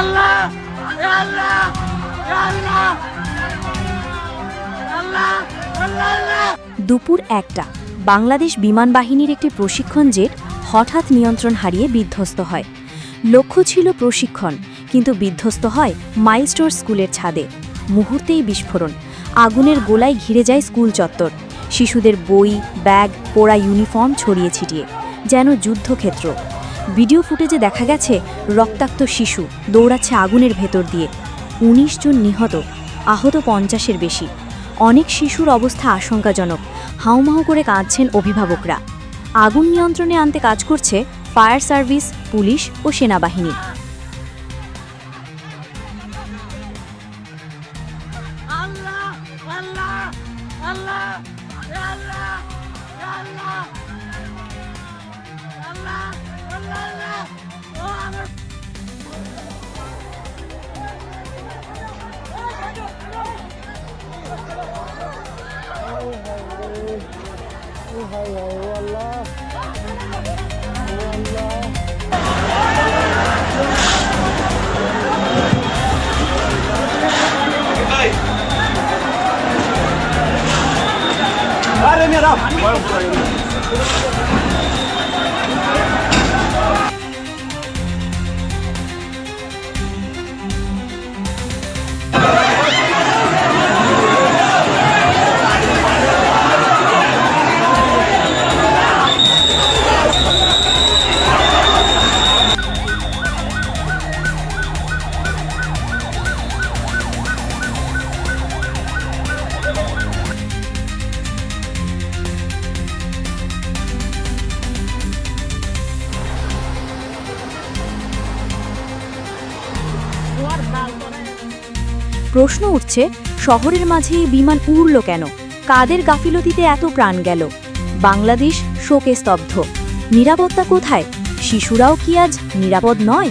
আল্লাহ আল্লাহ। আল্লাহ আল্লাহ আল্লাহ। দুপুর একটা, বাংলাদেশ বিমান বাহিনীর একটি প্রশিক্ষণ জেট হঠাৎ নিয়ন্ত্রণ হারিয়ে বিধ্বস্ত হয়। লক্ষ্য ছিল প্রশিক্ষণ, কিন্তু বিধ্বস্ত হয় মাইলস্টোর স্কুলের ছাদে। মুহূর্তেই বিস্ফোরণ, আগুনের গোলায় ঘিরে যায় স্কুল চত্বর। শিশুদের বই, ব্যাগ, পোড়া ইউনিফর্ম ছড়িয়ে ছিটিয়ে, যেন যুদ্ধক্ষেত্র। ভিডিও ফুটেজে দেখা গেছে রক্তাক্ত শিশু দৌড়াচ্ছে আগুনের ভেতর দিয়ে। ১৯ জন নিহত, আহত পঞ্চাশের বেশি। অনেক শিশুর অবস্থা আশঙ্কাজনক। হাউমাউ করে কাঁদছেন অভিভাবকরা। আগুন নিয়ন্ত্রণে আনতে কাজ করছে ফায়ার সার্ভিস, পুলিশ ও সেনাবাহিনী। আল্লাহ আল্লাহ আল্লাহ আল্লাহ আল্লাহ। হাই হাই ও আল্লাহ ও আল্লাহ আরে মেরা প্রশ্ন উঠছে, শহরের মাঝে বিমান উড়ল কেন? কাদের গাফিলতিতে এত প্রাণ গেল? বাংলাদেশ শোকে স্তব্ধ। নিরাপত্তা কোথায়? শিশুরাও কি আজ নিরাপদ নয়?